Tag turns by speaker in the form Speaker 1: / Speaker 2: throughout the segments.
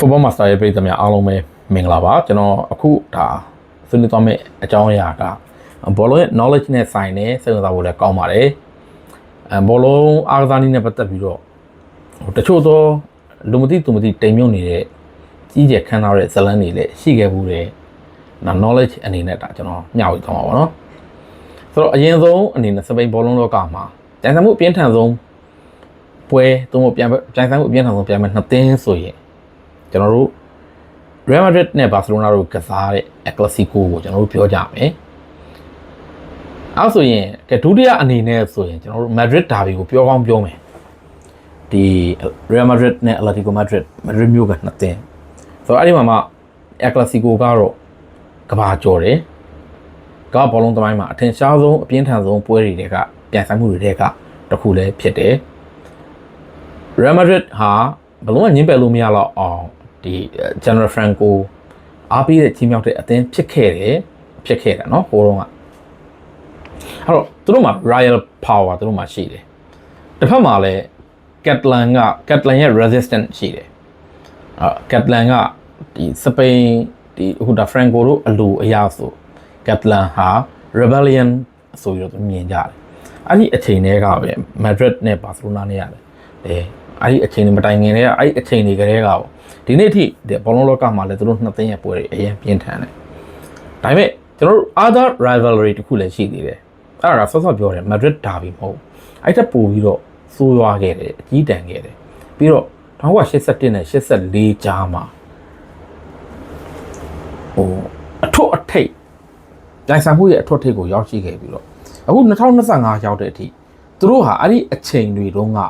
Speaker 1: Football Master ရဲ့ပြည်သူများအားလုံးပဲမင်္ဂလာပါကျွန်တော်အခုဒါဆွေးနွေးသွားမယ့်အကြောင်းအရာကဘောလုံးရဲ့ knowledge နဲ့ဆိုင်တဲ့စိတ်ဝင်စားဖို့လည်းကောင်းပါတယ်အဲဘောလုံးအားကစားနည်းနဲ့ပတ်သက်ပြီးတော့ဟိုတချို့သောလူမသိသူမသိတိမ်မြုပ်နေတဲ့ကြီးကျယ်ခမ်းနားတဲ့ဇတ်လန်းတွေလည်းရှိခဲ့ဘူးတဲ့နော် knowledge အနေနဲ့ဒါကျွန်တော်မျှဝေသွားမှာပါနော်ဆိုတော့အရင်ဆုံးအနေနဲ့စပိန်ဘောလုံးလောကမှာကြံစည်မှုအပြင်းထန်ဆုံးပွဲသို့မဟုတ်ပြန်ကြံစည်မှုအပြင်းထန်ဆုံးပြန်မဲ့နှစ်သင်းဆိုရင် ကျွန်တော်တို့ Real Madrid နဲ့ Barcelona တို့ကစားတဲ့ El Clasico ကိုကျွန်တော်တို့ပြောကြမယ်။အဲဆိုရင်ကဲဒုတိယအနေနဲ့ဆိုရင်ကျွန်တော်တို့ Madrid Derby ကိုပြောကောင်းပြောမယ်။ဒီ Real Madrid နဲ့ Atletico Madrid Madrid မျိုးကနှစ်သင်းဆိုတော့အဲ့ဒီမှာမှ El Clasico ကတော့ကဘာကျော်တယ်။ကဘာဘောလုံးသမိုင်းမှာအထင်ရှားဆုံးအပြင်းထန်ဆုံးပွဲတွေတွေကပြန်ဆိုင်မှုတွေတွေကတစ်ခုလည်းဖြစ်တယ်။ Real Madrid ဟာဘလုံးကညှင်းပယ်လို့မရတော့အောင် ဒီ General Franco အားပေးတဲ့ချင်းမြောက်တဲ့အသင်းဖြစ်ခဲ့တယ်ဖြစ်ခဲ့တာเนาะဟိုတုန်းကအဲ့တော့သူတို့မှာ Royal Power သူတို့မှာရှိတယ်တစ်ဖက်မှာလည်း Catalan က Catalan ရဲ့ resistance ရှိတယ်အဲ့ Catalan ကဒီစပိန်ဒီဟိုဒါ Franco တို့အလိုအရာဆို Catalan ဟာ rebellion ဆိုပြီးတော့မြင်ကြတယ်အဲ့ဒီအချိန်တွေကပဲ Madrid နဲ့ Barcelona နဲ့ရတယ်အဲ အဲ့ဒီအချိန်တွေမတိုင်ခင်တည်းကအဲ့ဒီအချိန်တွေကတည်းကပေါ့ဒီနေ့အထိဒီဘောလုံးလောကမှာလည်းသူတို့နှစ်သိန်းရဲ့ပွဲတွေအရင်ပြင်းထန်တယ်ဒါပေမဲ့ကျွန်တော်တို့ other rivalry တခုလည်းရှိသေးတယ်အဲ့ဒါဆော့ဆော့ပြောတယ် Madrid derby မဟုတ်အဲ့ထက်ပိုပြီးတော့စိုးရွားခဲ့တယ်အကြီးတန်းခဲ့တယ်ပြီးတော့1981နဲ့84ကြားမှာဟိုအထွတ်အထိပ်ကြိုင်ဆိုင်မှုရဲ့အထွတ်အထိပ်ကိုရောက်ရှိခဲ့ပြီးတော့အခု2025ရောက်တဲ့အထိသူတို့ဟာအဲ့ဒီအချိန်တွေတုန်းက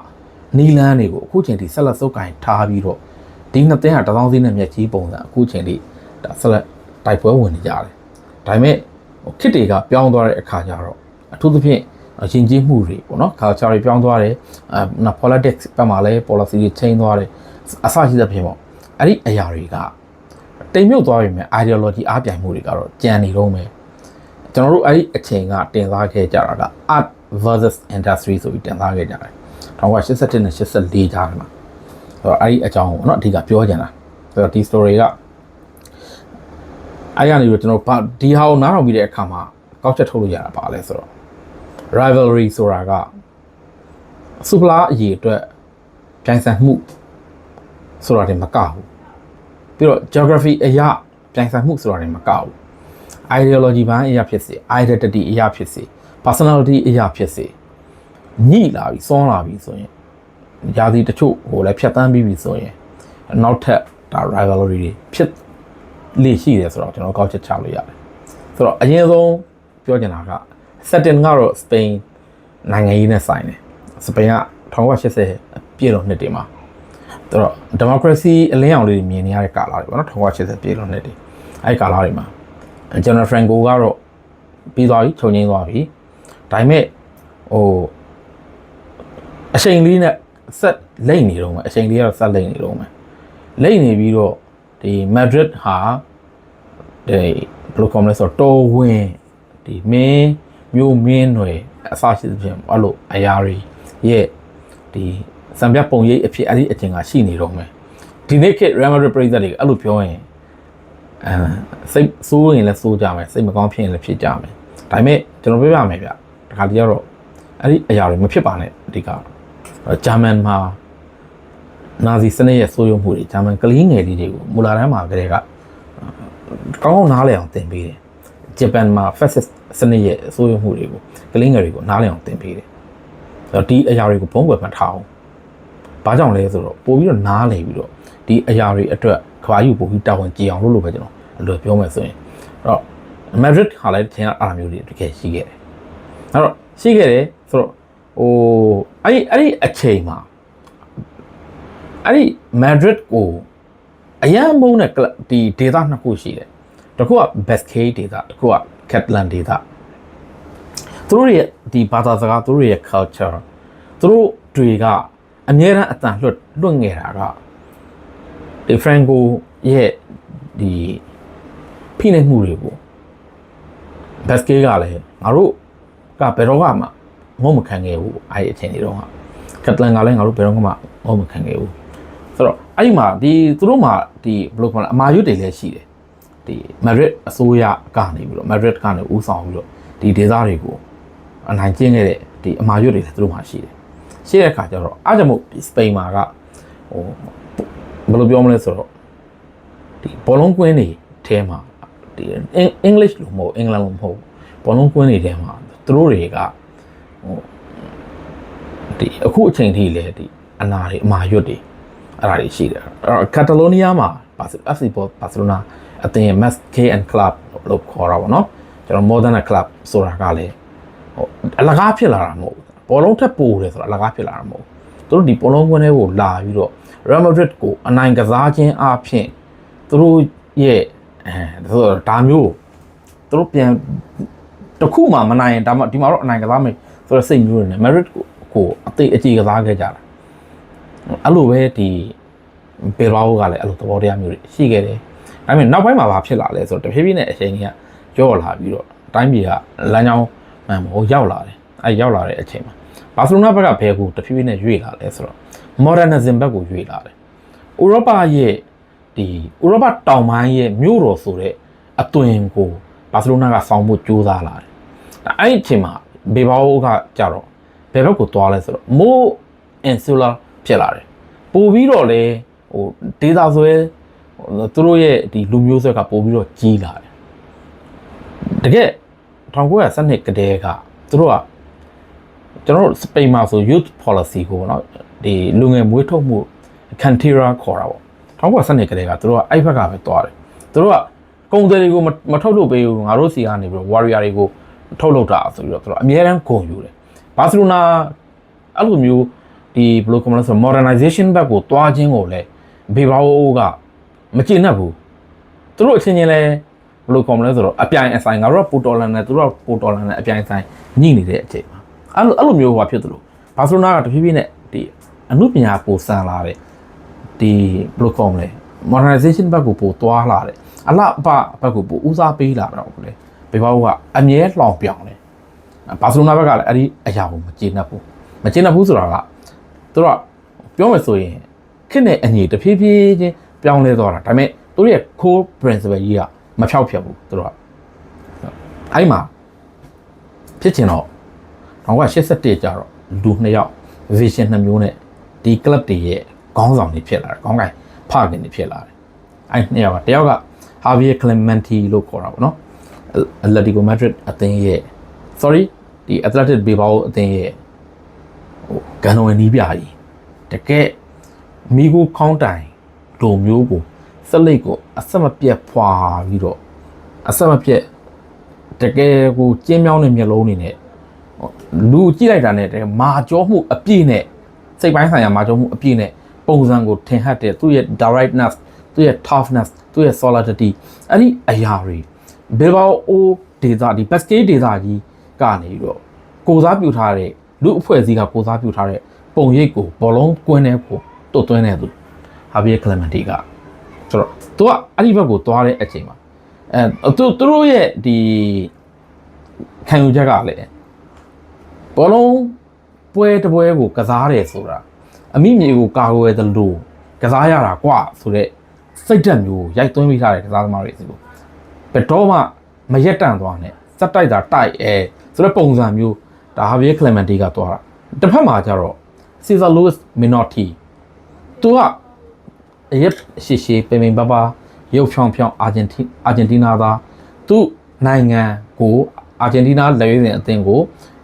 Speaker 1: နီလန်းတွေကိုအခုချိန်ထိဆက်လက်စုပ်ကင်ထားပြီးတော့ဒီနှစ်သင်းဟာတသောင်းစည်းနဲ့မျက်ကြီးပုံစံအခုချိန်ထိဒါဆက်လက်တိုက်ပွဲဝင်နေကြတယ်ဒါပေမဲ့ဟိုခစ်တွေကပြောင်းသွားတဲ့အခါကျတော့အထူးသဖြင့်ရင်ကျေးမှုတွေပေါ့နော် culture တွေပြောင်းသွားတယ်အဲနော် politics ဘက်မှာလည်း policy တွေ change သွားတယ်အစရှိသဖြင့်ပေါ့အဲ့ဒီအရာတွေကတိမ်မြုပ်သွားပြီမဲ့ ideology အားပြိုင်မှုတွေကတော့ကြံနေတော့မယ်ကျွန်တော်တို့အဲ့ဒီအချိန်ကတင်စားခဲ့ကြတာက art versus industry ဆိုပြီးတင်စားခဲ့ကြတယ် 1981နဲ့84ကြားမှာဆိုတော့အဲ့ဒီအကြောင်းကိုเนาะအဓိကပြောချင်တာဆိုတော့ဒီ story ကအဲ့ရနေပြီးကျွန်တော်ဒီဟာကိုနားထောင်ပြီးတဲ့အခါမှာကောက်ချက်ထုတ်လို့ရတာပါလဲဆိုတော့ rivalry ဆိုတာကစူပလာအရေးအတွက်ပြိုင်ဆိုင်မှုဆိုတာတွေမကဘူးပြီးတော့ geography အရာပြိုင်ဆိုင်မှုဆိုတာတွေမကဘူး ideology ဘန်းအရာဖြစ်စေ identity အရာဖြစ်စေ personality အရာဖြစ်စေ ညှိလာပြီစောလာပြီဆိုရင်ຢာစီတချို့ဟိုလည်းဖြတ်တန်းပြီးပြီဆိုရင်နောက်ထပ်ဒါ rivalry တွေဖြစ်လေရှိတယ်ဆိုတော့ကျွန်တော်ကောက်ချက်ချလို့ရတယ်ဆိုတော့အရင်ဆုံးပြောချင်တာက setting ကတော့ Spain နိုင်ငံရေးနဲ့ဆိုင်တယ်စပိန်က1980ပြည့်လို့နှစ်တည်းမှာသူတော့ democracy အလင်းအောင်လေးတွေမြင်နေရတဲ့ကာလတွေပေါ့နော်1980ပြည့်လို့နှစ်တည်းအဲ့ဒီကာလတွေမှာ General Franco ကတော့ပြီးသွားပြီခြုံငိမ့်သွားပြီဒါပေမဲ့ဟို အချိန်လေးနဲ့ဆက်လိမ့်နေတော့မယ်အချိန်လေးကတော့ဆက်လိမ့်နေတော့မယ်လိမ့်နေပြီးတော့ဒီ Madrid ဟာဒီဘယ်လိုကောမလဲဆိုတော့တော်ဝင်ဒီမင်းမျိုးမင်းတွေအစရှိသဖြင့်အဲ့လိုအရာတွေရဲ့ဒီစံပြပုံရိပ်အဖြစ်အဲ့ဒီအချိန်ကရှိနေတော့မယ်ဒီနေ့ခေတ် Real Madrid ပြည်သက်တွေအဲ့လိုပြောရင်အဲစိတ်စိုးရင်လည်းစိုးကြမယ်စိတ်မကောင်းဖြစ်ရင်လည်းဖြစ်ကြမယ်ဒါပေမဲ့ကျွန်တော်ပြောပြမယ်ဗျတခါတည်းကတော့အဲ့ဒီအရာတွေမဖြစ်ပါနဲ့အဓိက ဂျာမန်မှာနာဇီစနစ်ရဲ့ဆိုးရုံမှုတွေဂျာမန်ကလေးငယ်လေးတွေကိုမူလာတန်းမှာကလေးကကောင်းကောင်းနားလည်အောင်သင်ပေးတယ်ဂျပန်မှာ fascist စနစ်ရဲ့ဆိုးရုံမှုတွေကိုကလေးငယ်တွေကိုနားလည်အောင်သင်ပေးတယ်အဲ့တော့ဒီအရာတွေကိုဘုံကွယ်မှတ်ထားအောင်ဘာကြောင့်လဲဆိုတော့ပို့ပြီးတော့နားလည်ပြီးတော့ဒီအရာတွေအတွက်ကဘာယူပို့ပြီးတာဝန်ကြည်အောင်လုပ်လို့ပဲကျွန်တော်အလိုပြောမယ်ဆိုရင်အဲ့တော့ Madrid ဟာလည်းတင်အားမျိုးတွေတကယ်ရှိခဲ့တယ်အဲ့တော့ရှိခဲ့တယ်ဆိုတော့ ဟိုအဲ့ဒီအဲ့ဒီအချိန်မှာအဲ့ဒီ Madrid ကိုအရန်မုန်းတဲ့ဒီဒေသနှစ်ခုရှိတယ်တစ်ခုက Basque ဒေသတစ်ခုက Catalan ဒေသသူတို့ရဲ့ဒီဘာသာစကားသူတို့ရဲ့ culture သူတို့တွေကအများအားအတန်လွတ်လွတ်ငယ်တာကဒီ Franco ရဲ့ဒီဖိနှိပ်မှုတွေကို Basque ကလည်းငါတို့ကဘယ်တော့မှ ငုံမခံခဲ့ဘူးအဲ့ဒီအချိန်တွေတော့က Catalan ကလည်းငါတို့ဘယ်တော့မှငုံမခံခဲ့ဘူးဆိုတော့အဲ့ဒီမှာဒီသူတို့မှာဒီဘယ်လိုခေါ်လဲအမာရွတ်တွေလည်းရှိတယ်ဒီမက်ဒရစ်အစိုးရကနေပြီးတော့မက်ဒရစ်ကနေဦးဆောင်ပြီးတော့ဒီဒေသတွေကိုအနိုင်ကျင့်ခဲ့တဲ့ဒီအမာရွတ်တွေလည်းသူတို့မှာရှိတယ်ရှိတဲ့အခါကျတော့အားကြောင့်မို့ဒီစပိန်မှာကဟိုဘယ်လိုပြောမလဲဆိုတော့ဒီဘောလုံးကွင်းတွေထဲမှာဒီအင်္ဂလိပ်လို့မဟုတ်အင်္ဂလန်လို့မဟုတ်ဘောလုံးကွင်းတွေထဲမှာသူတို့တွေကဟို ဒီအခုအချိန်ထိလည်းဒီအနာတွေအမာရွတ်တွေအဲ့ဒါတွေရှိတယ်အဲ့တော့ကက်တလိုနီးယားမှာဘာစီ FC ဘာစီလိုနာအသင်းရဲ့ Mass KN Club လို့ခေါ်တာပေါ့နော်ကျွန်တော် Modern Club ဆိုတာကလည်းဟိုအလကားဖြစ်လာတာမဟုတ်ဘူးဘောလုံးထက်ပိုတယ်ဆိုတာအလကားဖြစ်လာတာမဟုတ်ဘူးသူတို့ဒီဘောလုံးကွင်းထဲကိုလာပြီးတော့ Real Madrid ကိုအနိုင်ကစားခြင်းအပြင်သူတို့ရဲ့အဲဆိုတော့ဒါမျိုးသူတို့ပြန်တစ်ခုမှမနိုင်ရင်ဒါမှဒီမှာတော့အနိုင်ကစားမယ် ဆိုတော့စိတ်မျိုးနေ Madrid ကိုကိုအသေးအကြီးကစားခဲ့ကြတာအဲ့လိုပဲဒီပေဘာအိုကလည်းအဲ့လိုသဘောတရားမျိုးတွေရှိခဲ့တယ်။ဒါပေမဲ့နောက်ပိုင်းမှာဘာဖြစ်လာလဲဆိုတော့တဖြည်းဖြည်းနဲ့အချိန်ကြီးကကြော့လာပြီးတော့အတိုင်းပြည်ကလမ်းကြောင်းမှန်မို့ရောက်လာတယ်။အဲ့ရောက်လာတဲ့အချိန်မှာဘာစီလိုနာဘက်ကဘယ်ကိုတဖြည်းဖြည်းနဲ့ရွေ့လာလဲဆိုတော့ modernism ဘက်ကိုရွေ့လာတယ်။ဥရောပရဲ့ဒီဥရောပတောင်ပိုင်းရဲ့မြို့တော်ဆိုတဲ့အသွင်ကိုဘာစီလိုနာကစောင်းဖို့ကြိုးစားလာတယ်။ဒါအဲ့ဒီအချိန်မှာ ဘေဘာအိုကကြတော့ဘယ်ဘက်ကိုသွားလဲဆိုတော့ more insular ဖြစ်လာတယ်ပို့ပြီးတော့လေဟိုဒေတာဆွဲသူတို့ရဲ့ဒီလူမျိုးဆွဲကပို့ပြီးတော့ကြီးလာတယ်တကယ်1912ကတည်းကသူတို့ကကျွန်တော်တို့စပိန်မှာဆို youth policy ကိုပေါ့နော်ဒီလူငယ်မွေးထုတ်မှု cantera ခေါ်တာပေါ့1912ကတည်းကသူတို့ကအဲ့ဘက်ကပဲသွားတယ်သူတို့ကကုန်တယ်တွေကိုမထုတ်လို့ပေးဘူးငါတို့စီကနေပြီးတော့ warrior တွေကို ထုတ်လုပ်တာဆိုပြီးတော့သူတို့အများအားဂုဏ်ယူတယ်ဘာစီလိုနာအဲ့လိုမျိုးဒီဘယ်လိုခေါ်မလဲဆိုတော့ modernization ဘက်ကိုတွားခြင်းကိုလည်းဘေဘာအိုကမကျေနပ်ဘူးသူတို့အချင်းချင်းလဲဘယ်လိုခေါ်မလဲဆိုတော့အပြိုင်အဆိုင်ငါတို့ကပိုတော်လန်နဲ့သူတို့ကပိုတော်လန်နဲ့အပြိုင်ဆိုင်ညှိနေတဲ့အချိန်မှာအဲ့လိုအဲ့လိုမျိုးဟောဖြစ်သလိုဘာစီလိုနာကတဖြည်းဖြည်းနဲ့ဒီအမှုပညာပိုဆန်လာတယ်ဒီဘယ်လိုခေါ်မလဲ modernization ဘက်ကိုပိုတွားလာတယ်အလှအပဘက်ကိုပိုဦးစားပေးလာတော့ဘူးလေ ဘေဘာအိုကအမြဲလှောင်ပြောင်တယ်ဘာစီလိုနာဘက်ကလည်းအဲ့ဒီအရာကိုမကျေနပ်ဘူးမကျေနပ်ဘူးဆိုတာကသူတို့ကပြောမယ်ဆိုရင်ခစ်နဲ့အညီတဖြည်းဖြည်းချင်းပြောင်းလဲသွားတာဒါပေမဲ့သူတို့ရဲ့ core principle ကြီးကမဖြောက်ဖြက်ဘူးသူတို့ကအဲ့မှာဖြစ်ချင်တော့1981ကျတော့လူနှစ်ယောက် vision နှစ်မျိုးနဲ့ဒီ club တွေရဲ့ခေါင်းဆောင်တွေဖြစ်လာတယ်ခေါင်းကိုင်ဖခင်တွေဖြစ်လာတယ်အဲ့နှစ်ယောက်ကတယောက်က Javier Clemente လို့ခေါ်တာပေါ့နော် Atletico Madrid အသင်းရဲ့ sorry ဒီ Athletic Bilbao အသင်းရဲ့ဟိုဂန်နိုဝင်နီးပြကြီးတကယ်မိကိုခေါင်းတိုင်လိုမျိုးကိုစလိတ်ကိုအဆက်မပြတ်ဖွာပြီးတော့အဆက်မပြတ်တကယ်ကိုကျင်းမြောင်းတဲ့မျက်လုံးတွေနဲ့လူကြည့်လိုက်တာနဲ့တကယ်မာကြောမှုအပြည့်နဲ့စိတ်ပိုင်းဆိုင်ရာမာကြောမှုအပြည့်နဲ့ပုံစံကိုထင်ဟပ်တဲ့သူ့ရဲ့ directness သူ့ရဲ့ toughness သူ့ရဲ့ solidity အဲ့ဒီအရာတွေ ဘယ်ဘောအိုဒေတာဒီ basket ဒေတာကြီးကနေပြီးတော့ကိုစားပြုထားတဲ့လူအဖွဲ့အစည်းကကိုစားပြုထားတဲ့ပုံရိပ်ကိုဘောလုံးကွင်းထဲကိုတွတ်သွင်းနေသူဟာဗီယကလမန်တီကဆိုတော့သူကအဲ့ဒီဘက်ကိုသွားတဲ့အချိန်မှာအဲသူသူတို့ရဲ့ဒီခံယူချက်ကလည်းဘောလုံးပွဲတစ်ပွဲကိုကစားတယ်ဆိုတာအမိမြေကိုကာကွယ်တယ်လို့ကစားရတာကွာဆိုတော့စိတ်ဓာတ်မျိုးရိုက်သွင်းပေးထားတဲ့ကစားသမားတွေစီကို ဘယ်တော့မှမရက်တန့်သွားနဲ့စက်တိုက်တာတိုက်အဲဆိုတော့ပုံစံမျိုးဒါဟာဗီယကလမန်တီကသွားတာတစ်ဖက်မှာကျတော့ Cesar Luis Minotti သူကအရက်ရှိရှိပင်ပင်ပပရုပ်ဖြောင်းဖြောင်းအာဂျင်တီအာဂျင်တီးနားသားသူနိုင်ငံကိုအာဂျင်တီးနားလက်ရွေးစင်အသင်းကို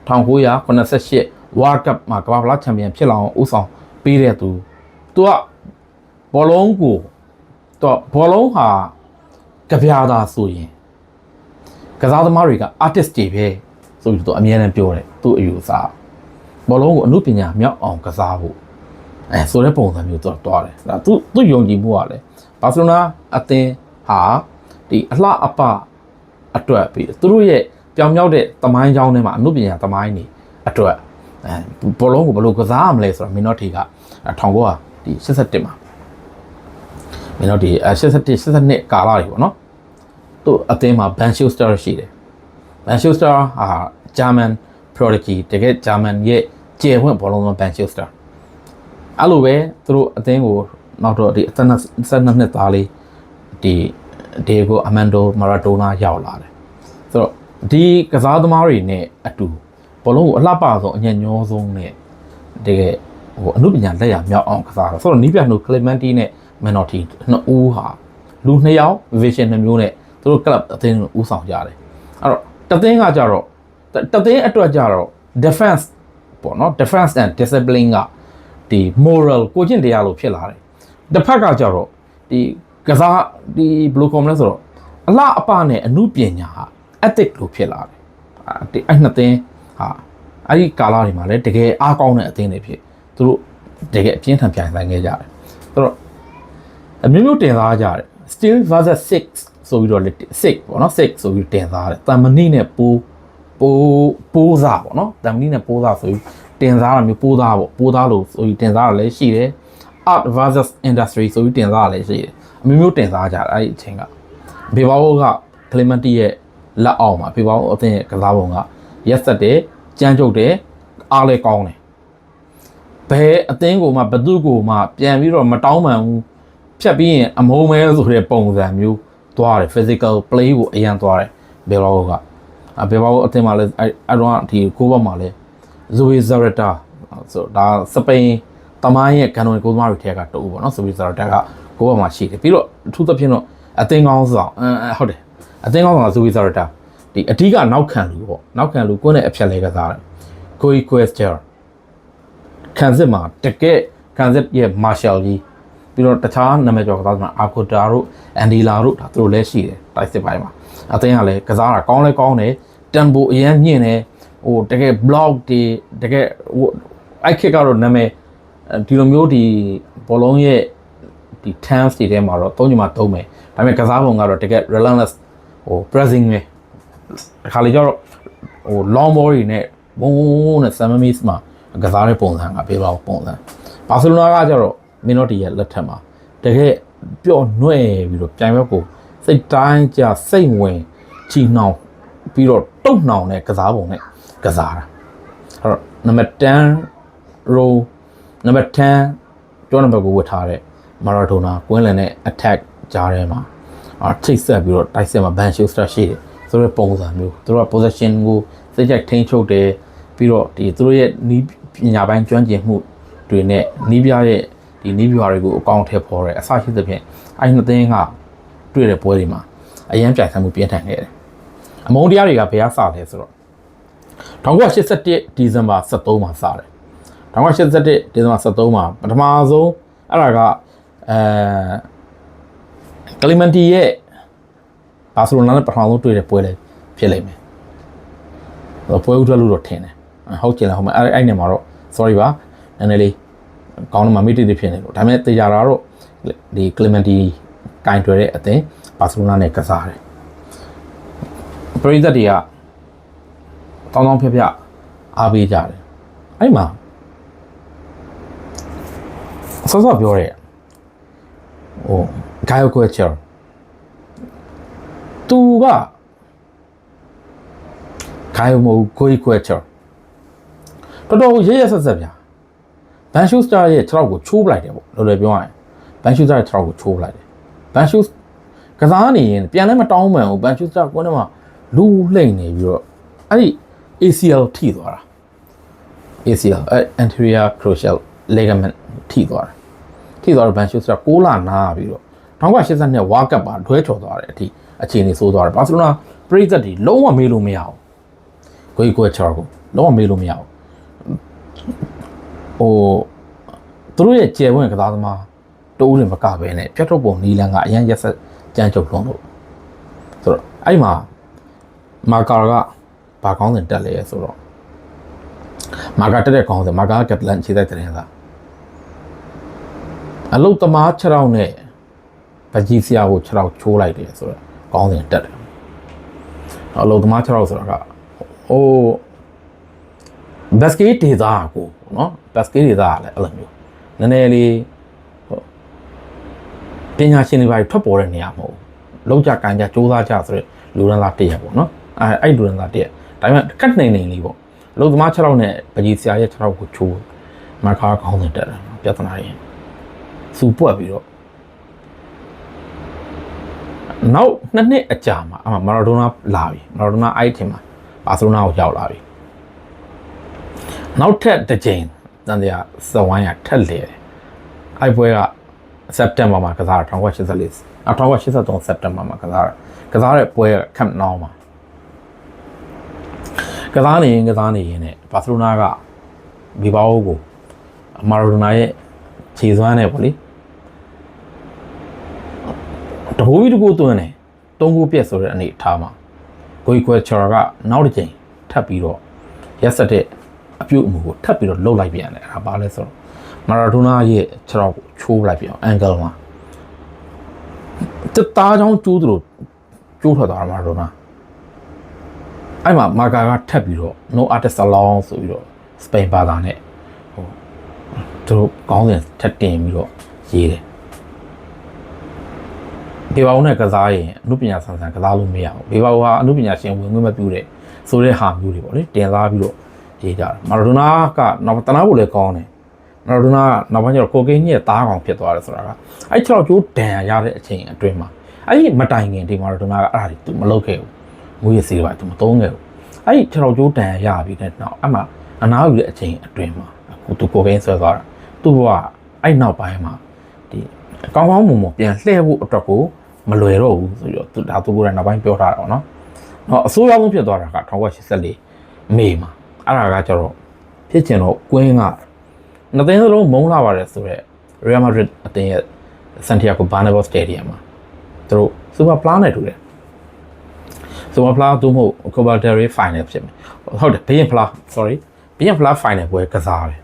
Speaker 1: 1988 World Cup မှာကမ္ဘာဖလားချန်ပီယံဖြစ်လာအောင်ဦးဆောင်ပေးတဲ့သူသူကဘောလုံးကိုတော့ဘောလုံးဟာ ကြပြားသားဆိုရင်ကစားသမားတွေက artist တွေပဲဆိုပြီးတော့အမြဲတမ်းပြောတယ်သူ့အယူအဆဘောလုံးကိုအမှုပညာမြောက်အောင်ကစားဖို့အဲဆိုတဲ့ပုံစံမျိုးတော့တွားတယ်ဒါသူသူယုံကြည်မှုကလည်းဘာစီလိုနာအသင်းဟာဒီအလှအပအတွက်ပြီးသူတို့ရဲ့ပြောင်မြောက်တဲ့သမိုင်းကြောင်းထဲမှာအမှုပညာသမိုင်းနေအတွက်အဲဘောလုံးကိုဘယ်လိုကစားရမလဲဆိုတော့မင်းတို့ထေက1900ဒီ87မှာ မင်းတို့ဒီ87 82ကာလတွေပေါ့နော်သူ့အသင်းမှာ Banchester ရှိတယ် Manchester ဟာ German prodigy တကယ် German ရဲ့ကျေဝင့်ဘောလုံးသမား Manchester အဲ့လိုပဲသူတို့အသင်းကိုနောက်တော့ဒီအသက်22နှစ်သားလေးဒီဒီကိုအမန်ဒိုမာရာဒိုနာရောက်လာတယ်ဆိုတော့ဒီကစားသမားတွေနဲ့အတူဘလုံးကိုအလှပဆုံးအညံ့ညောဆုံးနဲ့တကယ်ဟိုအမှုပညာလက်ရမြောက်အောင်ကစားတာဆိုတော့နီးပြနှုတ်ကလီမန်တီနဲ့ မန်နော်တီနှစ်ဦးဟာလူနှစ်ယောက် vision နှစ်မျိုးနဲ့သူတို့ club အသင်းကိုဦးဆောင်ကြတယ်အဲ့တော့တသင်းကကြတော့တသင်းအတွက်ကြတော့ defense ပေါ့နော် defense and discipline ကဒီ moral ကိုကျင့်တရားလို့ဖြစ်လာတယ်တစ်ဖက်ကကြတော့ဒီကစားဒီဘယ်လိုခေါ်မလဲဆိုတော့အလှအပနဲ့အမှုပညာဟာ ethic လို့ဖြစ်လာတယ်အဲဒီအဲ့နှစ်သင်းဟာအဲ့ဒီကာလတွေမှာလည်းတကယ်အားကောင်းတဲ့အသင်းတွေဖြစ်သူတို့တကယ်အပြင်းထန်ပြိုင်ဆိုင်ခဲ့ကြတယ်ဆိုတော့ အမျိုးမျိုးတင်စားကြတယ် steel versus 6ဆိုပြီးတော့လေ6ပေါ့နော်6ဆိုပြီးတင်စားတယ်တမဏိနဲ့ပိုးပိုးပိုးစားပေါ့နော်တမဏိနဲ့ပိုးစားဆိုပြီးတင်စားတာမျိုးပိုးသားပေါ့ပိုးသားလို့ဆိုပြီးတင်စားတာလည်းရှိတယ် art versus industry ဆိုပြီးတင်စားတာလည်းရှိတယ်အမျိုးမျိုးတင်စားကြတယ်အဲ့ဒီအချိန်ကဘေဘာဘိုကကလီမန်တီရဲ့လက်အောက်မှာဘေဘာဘိုအသင်းရဲ့ကစားပုံကရက်ဆက်တယ်ကြမ်းကြုတ်တယ်အားလည်းကောင်းတယ်ဘယ်အသင်းကိုမှဘသူ့ကိုမှပြန်ပြီးတော့မတောင်းပန်ဘူး ဖြတ်ပြီးရင်အမုံမဲဆိုတဲ့ပုံစံမျိုးသွားတယ် physical play ကိုအရန်သွားတယ်ဘေဘာဘိုကအဘေဘာဘိုအသင်းမှာလည်းအဲ့အဲ့တော့ဒီကိုဘတ်မှာလည်းဇိုဝီဇာရတာဆိုဒါစပိန်တမိုင်းရဲ့ကန်ဝင်ကိုသမားတွေထဲကတူပေါ့နော်ဇိုဝီဇာရတာကကိုဘတ်မှာရှိတယ်ပြီးတော့အထူးသဖြင့်တော့အသင်းကောင်းဆောင်အင်းဟုတ်တယ်အသင်းကောင်းဆောင်ဇိုဝီဇာရတာဒီအဓိကနောက်ခံလူပေါ့နောက်ခံလူကိုယ့်နဲ့အဖြတ်လဲကစားတယ်ကိုီကွက်စတာကန်စစ်မှာတကယ်ကန်စစ်ရဲ့မာရှယ်ကြီး ပြီးတော့တခြားနာမည်ကျော်ကစားသမားအာကိုတာတို့အန်ဒီလာတို့ဒါသူတို့လည်းရှိတယ်တိုက်စစ်ပိုင်းမှာအသင်းကလည်းကစားတာကောင်းလဲကောင်းတယ်တန်ပိုအရင်မြင့်တယ်ဟိုတကယ် block တွေတကယ်ဟိုအဲ့ခက်ကတော့နာမည်ဒီလိုမျိုးဒီဘောလုံးရဲ့ဒီ terms တွေထဲမှာတော့သုံးညမှာသုံးမယ်ဒါပေမဲ့ကစားပုံကတော့တကယ် relentless ဟို pressing ပဲအခါလေကျတော့ဟို long ball တွေနဲ့ဘုံနဲ့ Sam Smith မှာကစားတဲ့ပုံစံကပေးပါပုံစံဘာစီလိုနာကကျတော့ မင်းတို့ဒီရဲ့လက်ထက်မှာတကယ်ပျော့နှဲ့ပြီးတော့ပြိုင်ဘက်ကိုစိတ်တိုင်းကြစိတ်ဝင်ချီနှောင်ပြီးတော့တုတ်နှောင်တဲ့ကစားပုံနဲ့ကစားတာအဲ့တော့နံပါတ်10 row နံပါတ်10ကျောင်းနံပါတ်ကိုဝတ်ထားတဲ့မာရာဒိုနာကွင်းလန်နဲ့ attack ကြားထဲမှာအာချိတ်ဆက်ပြီးတော့တိုက်ဆက်မှာ ban shooter ရှိတယ်ဆိုတော့ပုံစံမျိုးသူတို့က possession ကိုစိတ်ကြိုက်ထိန်းချုပ်တယ်ပြီးတော့ဒီသူတို့ရဲ့နီးပညာပိုင်းကျွမ်းကျင်မှုတွေနဲ့နီးပြရဲ့ ဒီနီးပြတွေကိုအကောင့်ထဲပေါ်တယ်အစရှိသဖြင့်အဲ့နှစ်သိန်းကတွေ့တဲ့ပွဲတွေမှာအရန်ပြိုင်ဆိုင်မှုပြင်းထန်ခဲ့တယ်အမုန်းတရားတွေကဘယ်ကစလဲဆိုတော့1981ဒီဇင်ဘာ23မှာစတယ်1981ဒီဇင်ဘာ23မှာပထမဆုံးအဲ့ဒါကအဲကလီမန်တီရဲ့ဘာစီလိုနာနဲ့ပထမဆုံးတွေ့တဲ့ပွဲလေဖြစ်လိမ့်မယ်။ဟိုပွဲဥထွက်လို့တော့ထင်တယ်။ဟုတ်ကျင်လားဟုတ်မယ်အဲ့အဲ့နေမှာတော့ sorry ပါနည်းနည်းလေး ကောင်းတော့မမိတိတိဖြစ်နေလို့ဒါပေမဲ့တေချာတာတော့ဒီကလီမန်တီကင်တွယ်တဲ့အသင်းဘာစီလိုနာနဲ့ကစားတယ်။ပရိသတ်တွေကတောင်းတောင်းဖြက်ဖြက်အားပေးကြတယ်။အဲ့မှာစောစောပြောရဲဟိုဂိုင်ယိုကွက်ချာသူကဂိုင်ယိုမိုကိုီကွက်ချာတော်တော်ရဲရဲဆက်ဆက်ဗျာ ဘန်ရှူစတာရဲ့ခြေထောက်ကိုချိုးပလိုက်တယ်ပေါ့လောလောပြောရရင်ဘန်ရှူစတာရဲ့ခြေထောက်ကိုချိုးပလိုက်တယ်ဘန်ရှူကစားနေရင်ပြန်လည်းမတောင်းမှန်ဘူးဘန်ရှူစတာကွန်းထဲမှာလူလှိမ့်နေပြီးတော့အဲ့ဒီ ACL ထိသွားတာ ACL anterior crucial ligament ထိသွားတယ်ထိသွားတော့ဘန်ရှူစတာ6လနားပြီးတော့1982ဝါကပ်ပါဒွဲချော်သွားတယ်အထိအခြေအနေဆိုးသွားတယ်ဘာစီလိုနာပရိသတ်တွေလုံးဝမေးလို့မရဘူးကိုကြီးကိုချော်ကိုလုံးဝမေးလို့မရဘူး ဟိုသူတို့ရဲ့ကျယ်ဝင့်ကစားသမားတိုးတယ်မကပဲနဲ့ပြတ်ထုတ်ပုံနီလန်ကအရန်ရက်ဆက်ကြမ်းကြုတ်လုံးလို့ဆိုတော့အဲ့မှာမာကာကဘာကောင်းစင်တက်လဲဆိုတော့မာကာတက်တဲ့ကောင်းစင်မာကာကက်တလန်ခြေသက်တဲ့ရင်သားအလုတ်သမား6ရောက်နဲ့ဗကြီးဆရာကို6ရောက်ချိုးလိုက်တယ်ဆိုတော့ကောင်းစင်တက်တယ်အလုတ်သမား6ရောက်ဆိုတာကဟိုဘတ်စကက်ဒေတာကိုနော် ဘတ်စကက်ဒေတာကလည်းအဲ့လိုမျိုးနည်းနည်းလေးပညာရှင်တွေပါထွက်ပေါ်တဲ့နေရာမဟုတ်လောက်ကြကန်ကြစူးစမ်းကြဆိုတော့လူရန်လာတည့်ရပေါ့နော်အဲအဲ့လူရန်လာတည့်ရဒါပေမဲ့ကတ်နေနေလေးပေါ့လုံသမား6ရောက်နဲ့ပကြီးဆရာရဲ့6ရောက်ကိုချိုးမာခါကောင်းတယ်တက်တယ်ပြဿနာတွေစူပွက်ပြီးတော့နောက်နှစ်နှစ်အကြာမှာအမမာရာဒိုနာလာပြီမာရာဒိုနာအဲ့ဒီထင်မှာဘာစီလိုနာကိုရောက်လာပြီနောက်ထပ်တစ်ကြိမ် တန်တရားစဝိုင်းရထက်လေတယ်အဲ့ပွဲကစက်တင်ဘာမှာကစားတာ1984အ1983စက်တင်ဘာမှာကစားတာကစားတဲ့ပွဲကကမ်နောင်းမှာကစားနေရင်ကစားနေရင်နဲ့ဘာစီလိုနာကဘီဘာအိုကိုမာရာဒိုနာရဲ့ခြေစွမ်းနဲ့ပေါ့လေတဘိုးကြီးတကူသွင်းတယ်တုံးကိုပြက်ဆိုတဲ့အနေအထားမှာဂိုီကွယ်ချော်ကနောက်တစ်ကြိမ်ထပ်ပြီးတော့ရက်ဆက်တဲ့ အပြုတ်အမူကိုထပ်ပြီးတော့လှုပ်လိုက်ပြန်တယ်အဲ့ဒါဘာလဲဆိုတော့မာရာဒိုနာရဲ့ခြေထောက်ကိုချိုးလိုက်ပြန်အောင်အန်ဂယ်မှာတသားချောင်းကျိုးသလိုကျိုးထွက်သွားတာမာရာဒိုနာအဲ့မှာမာကာကထပ်ပြီးတော့ no artist alone ဆိုပြီးတော့စပိန်ဘာသာနဲ့ဟိုသူတို့ကောင်းစဉ်ထပ်တင်ပြီးတော့ရေးတယ်ဘေဘာဦးနဲ့ကစားရင်အမှုပညာဆန်ဆန်ကစားလို့မရဘူးဘေဘာဦးဟာအမှုပညာရှင်ဝင်ခွင့်မပြုတဲ့ဆိုတဲ့ဟာမျိုးတွေပေါ့လေတင်စားပြီးတော့ ရေးကြတာမာရာဒိုနာကတော့တနာဖို့လည်းကောင်းတယ်မာရာဒိုနာကနောက်ပိုင်းကျတော့ကိုကိန်းကြီးရဲ့သားကောင်ဖြစ်သွားတယ်ဆိုတာကအဲ့6ကျိုးဒဏ်ရာရတဲ့အချိန်အတွင်းမှာအဲ့ဒီမတိုင်ခင်ဒီမာရာဒိုနာကအဲ့ဒါတွေသူမလုပ်ခဲ့ဘူးငွေရစီတွေပါသူမသုံးခဲ့ဘူးအဲ့ဒီ6ကျိုးဒဏ်ရာရပြီးတဲ့နောက်အမှအနားယူတဲ့အချိန်အတွင်းမှာကိုသူကိုကိန်းဆွဲသွားတာသူ့ဘဝအဲ့နောက်ပိုင်းမှာဒီကောင်းကောင်းမွန်မွန်ပြန်လှည့်ဖို့အတွက်ကိုမလွယ်တော့ဘူးဆိုပြီးတော့သူဒါသူကိုယ်တိုင်နောက်ပိုင်းပြောထားတာပေါ့နော်။တော့အဆိုးရွားဆုံးဖြစ်သွားတာက1984မေမှာ အဲ့ဒါကကျတော့ဖြစ်ချင်တော့ကွင်းကနှစ်သိန်းစလုံးမုံလာပါတယ်ဆိုတော့ Real Madrid အသင်းရဲ့ Santiago Bernabeu Stadium မှာသူတို့ Super Plan နဲ့တူတယ်။ Super Plan သူ့မဟုတ် Copa del Rey Final ဖြစ်မယ်။ဟုတ်တယ်ဘရင်ဖလား sorry ဘရင်ဖလား Final ပွဲကစားတယ်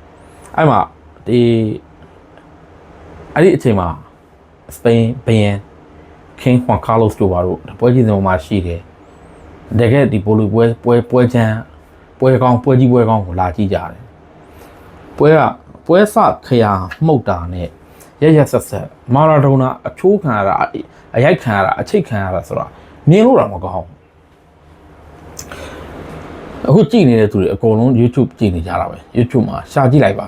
Speaker 1: ။အဲ့မှာဒီအဲ့ဒီအချိန်မှာစပိန်ဘရင် King Juan Carlos တို့ပါတို့ပွဲကြီးစုံမှာရှိတယ်တကယ်ဒီပိုလိုပွဲပွဲပွဲချမ်း ပွဲကောင်းပွဲကြီးပွဲကောင်းကိုလာကြည့်ကြတယ်ပွဲကပွဲစခရာမှုတ်တာနဲ့ရရဆက်ဆက်မာရာဒိုနာအချိုးခံရတာအရိုက်ခံရတာအချိတ်ခံရတာဆိုတာမြင်လို့တော့မကောင်းအခုကြည့်နေတဲ့သူတွေအကုန်လုံး YouTube ကြည့်နေကြတာပဲ YouTube မှာရှာကြည့်လိုက်ပါ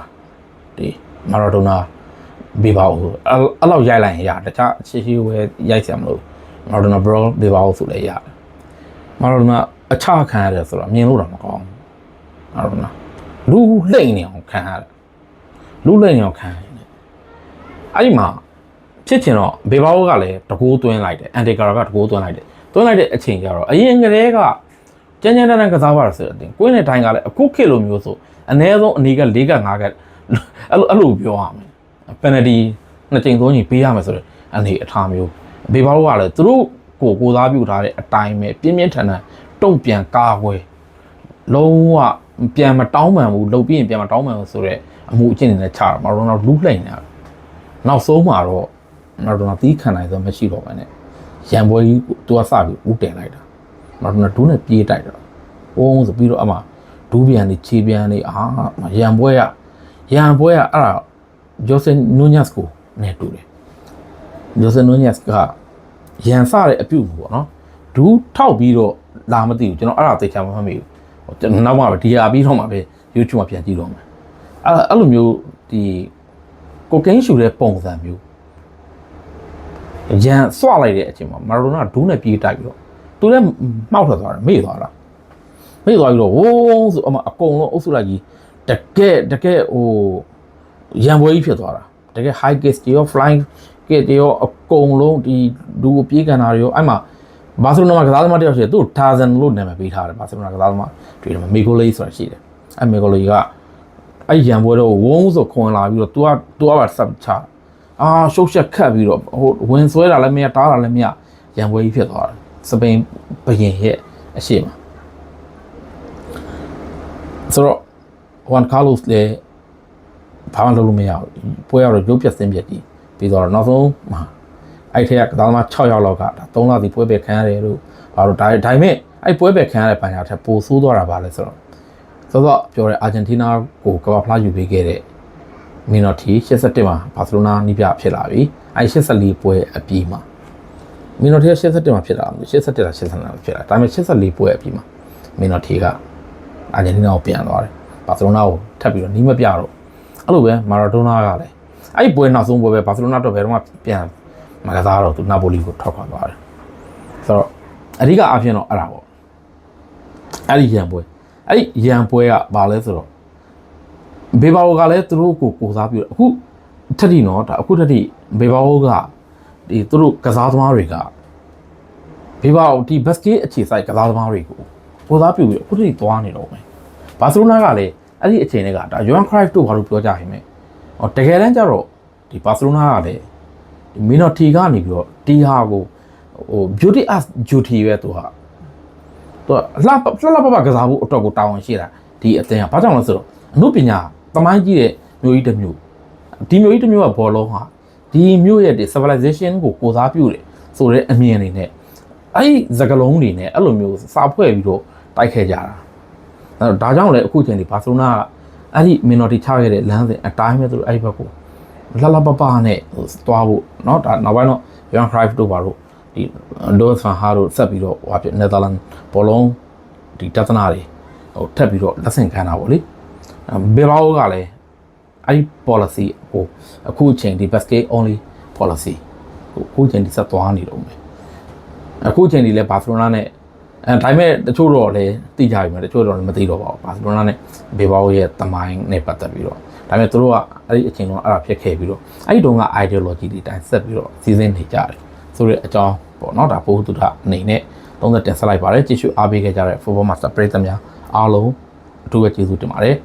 Speaker 1: ဒီမာရာဒိုနာဘေဘာကိုအဲ့လောက်ရိုက်လိုက်ရင်ရတခြားရှေ့ရှေ့ဝဲရိုက်ဆရာမလို့မာဒိုနာဘရောဘေဘာကိုဆိုလည်းရတယ်မာဒိုနာအချခံရတယ်ဆိုတော့မြင်လို့တော့မကောင်း ဘူးမာဒိုနာလူလှိမ့်နေအောင်ခံရတယ်လူလှိမ့်နေအောင်ခံရတယ်အဲ့ဒီမှာဖြစ်ချင်တော့ဘေဘာကလည်းတကိုးသွင်းလိုက်တယ်အန်တီကာရာကတကိုးသွင်းလိုက်တယ်သွင်းလိုက်တဲ့အချိန်ကျတော့အရင်ကတည်းကကျန်းကျန်းတန်းတန်းကစားပါရဆိုတဲ့အတင်ကိုင်းတဲ့တိုင်းကလည်းအခုခေတ်လိုမျိုးဆိုအနည်းဆုံးအနည်းက၄က၅ကအဲ့လိုအဲ့လိုပြောရမယ်ပယ်နတီနှစ်ကြိမ်သုံးကြိမ်ပေးရမယ်ဆိုတော့အနေအထားမျိုးဘေဘာတို့ကလည်းသူတို့ကိုကိုစားပြုထားတဲ့အတိုင်းပဲပြင်းပြင်းထန်ထန်တုံ့ပြန်ကာကွယ်လုံးဝ ပြန်မတောင်းပန်ဘူးလှုပ်ပြီးရင်ပြန်မတောင်းပန်ဘူးဆိုတော့အမှုအကျင့်တွေနဲ့ချတာမတော်တော့လူးလှိမ့်နေတာနောက်ဆုံးမှာတော့မတော်တော့သီးခံနိုင်ဆိုမရှိတော့ဘဲနဲ့ရံပွဲကြီးသူကစပြီးဦးတင်လိုက်တာမတော်တော့ဒူးနဲ့ပြေးတိုက်တော့ဝုန်းဆိုပြီးတော့အမှဒူးပြန်နေခြေပြန်နေအာရံပွဲကရံပွဲကအဲ့ဒါဂျိုဆန်နူညက်စ်ကိုနဲ့တူတယ်ဂျိုဆန်နူညက်စ်ကရန်စတဲ့အပြုတ်ပေါ့နော်ဒူးထောက်ပြီးတော့လာမသိဘူးကျွန်တော်အဲ့ဒါသိချင်မှမမေ့ဘူး ကျွန်တော်နောက်မှပဲဒီဟာပြီးတော့မှပဲ YouTube မှာပြန်ကြည့်တော့မယ်အဲ့အဲ့လိုမျိုးဒီကိုကိန်းရှူတဲ့ပုံစံမျိုးရန်ဆွလိုက်တဲ့အချိန်မှာမာရိုနာဒူးနဲ့ပြေးတိုက်ပြီးတော့သူလည်းမှောက်ထွက်သွားတယ်မေ့သွားတာမေ့သွားပြီးတော့ဝုန်းဆိုအမအကုန်လုံးအုပ်စုလိုက်ကြီးတကယ်တကယ်ဟိုရန်ပွဲကြီးဖြစ်သွားတာတကယ် high case တွေရော flying case တွေရောအကုန်လုံးဒီလူကိုပြေးကန်တာတွေရောအဲ့မှာ ဘာစီလိုနာမှာကစားသမားတယောက်ရှိတယ်သူ့တာဇန်လို့နာမည်ပေးထားတယ်ဘာစီလိုနာကစားသမားတွေ့တယ်မီကိုလေးဆိုတာရှိတယ်အဲ့မီကိုလေးကအဲ့ရန်ပွဲတော့ဝုန်းဆိုခွန်လာပြီးတော့ तू က तू ကပါဆက်ချအာရှုပ်ရှက်ခတ်ပြီးတော့ဟိုဝင်ဆွဲတာလည်းမရတားတာလည်းမရရန်ပွဲကြီးဖြစ်သွားတယ်စပိန်ဘရင်ရဲ့အရှိမဆိုတော့ဝမ်ကာလိုစ်လည်းဘာမှလုပ်လို့မရဘူးပွဲရတော့ရုပ်ပြတ်စင်းပြက်ကြီးပြီးတော့နောက်ဆုံးမှာ အဲ့ထက်ကသားသမား6ယောက်လောက်ကဒါ3လစီပွဲပဲခံရတယ်လို့ဘာလို့ဒါဒါပေမဲ့အဲ့ပွဲပဲခံရတဲ့ပညာထက်ပိုဆိုးသွားတာပါလဲဆိုတော့စောစောပြောတဲ့အာဂျင်တီးနားကိုကမ္ဘာဖလားယူပေးခဲ့တဲ့မီနော်တီ87မှာဘာစီလိုနာနီးပြဖြစ်လာပြီအဲ့84ပွဲအပြီးမှာမီနော်တီ87မှာဖြစ်လာတယ်87လား85လားဖြစ်လာဒါပေမဲ့84ပွဲအပြီးမှာမီနော်တီကအာဂျင်တီးနားကိုပြန်သွားတယ်ဘာစီလိုနာကိုထပ်ပြီးတော့နီးမပြတော့အဲ့လိုပဲမာရာဒိုနာကလည်းအဲ့ဒီပွဲနောက်ဆုံးပွဲပဲဘာစီလိုနာတော့ဘယ်တော့မှပြန် မကစားတော့သူနာပိုလီကိုထောက်ခွာသွားတယ်ဆိုတော့အဓိကအဖြစ်တော့အဲ့ဒါပေါ့အဲ့ဒီရန်ပွဲအဲ့ဒီရန်ပွဲကဘာလဲဆိုတော့ဘေဘာဝကလည်းသူတို့ကိုကိုစားပြုတယ်အခုထက်တိနော်ဒါအခုထက်တိဘေဘာဝကဒီသူတို့ကစားသမားတွေကဘေဘာဝဒီဘတ်စကက်အခြေစိုက်ကစားသမားတွေကိုကိုစားပြုပြီးအခုထက်တိသွားနေတော့မယ်ဘာစီလိုနာကလည်းအဲ့ဒီအချိန်တွေကဒါယွမ်ခရိုက်တို့ဘာလို့ပြောကြရင်လဲဟောတကယ်တမ်းကျတော့ဒီဘာစီလိုနာကလည်းဒီ မီနော်တီကနေပြီးတော့တီဟာကိုဟို beauty as duty ပဲသူဟာသူကလှလှလှပပကစားဖို့အတွက်ကိုတာဝန်ရှိတာဒီအသင်းကဘာကြောင့်လဲဆိုတော့အမှုပညာတမိုင်းကြီးတဲ့မျိုးကြီးတစ်မျိုးဒီမျိုးကြီးတစ်မျိုးကဘောလုံးဟာဒီမျိုးရဲ့ဒီ civilization ကိုကိုစားပြုတယ်ဆိုတဲ့အမြင်အနေနဲ့အဲ့ဒီစကလုံးတွေနဲ့အဲ့လိုမျိုးစာဖွဲ့ပြီးတော့တိုက်ခဲ့ကြတာအဲ့တော့ဒါကြောင့်လည်းအခုချိန်ဒီဘာစီလိုနာကအဲ့ဒီ minority ချခဲ့တဲ့လမ်းစဉ်အတိုင်းပဲသူတို့အဲ့ဒီဘက်ကို လှလှပပနဲ့ဟိုသွားဖို့เนาะဒါနောက်ပိုင်းတော့ Johan Cruyff တို့ပါတော့ဒီ Louis van Gaal တို့ဆက်ပြီးတော့ဟိုအဖြစ် Netherlands ဘောလုံးဒီတသနာတွေဟိုထပ်ပြီးတော့လက်ဆင့်ခံတာပေါ့လေဘေဘာအိုကလည်းအဲ့ဒီ policy ဟိုအခုအချိန်ဒီ basket only policy ဟိုအခုအချိန်ဒီဆက်သွားနေတော့မယ်အခုအချိန်ဒီလဲဘာစီလိုနာနဲ့အဲဒါပေမဲ့တချို့တော့လည်းသိကြပြီမယ်တချို့တော့လည်းမသိတော့ပါဘူးဘာစီလိုနာနဲ့ဘေဘာအိုရဲ့တမိုင်းနဲ့ပတ်သက်ပြီးတော့ ဒါပေမဲ့သူတို့ကအဲ့ဒီအချိန်တော့အဲ့ဒါဖြစ်ခဲ့ပြီးတော့အဲ့ဒီတုန်းက ideology တွေတိုင်းဆက်ပြီးတော့စီစဉ်နေကြတယ်ဆိုတော့အကြောင်းပေါ့နော်ဒါပို့သူထအနေနဲ့သုံးသက်တင်ဆက်လိုက်ပါတယ်ကြည့်ရှုအားပေးခဲ့ကြတဲ့ Football Master ပရိသတ်များအားလုံးအထူးပဲကျေးဇူးတင်ပါတယ်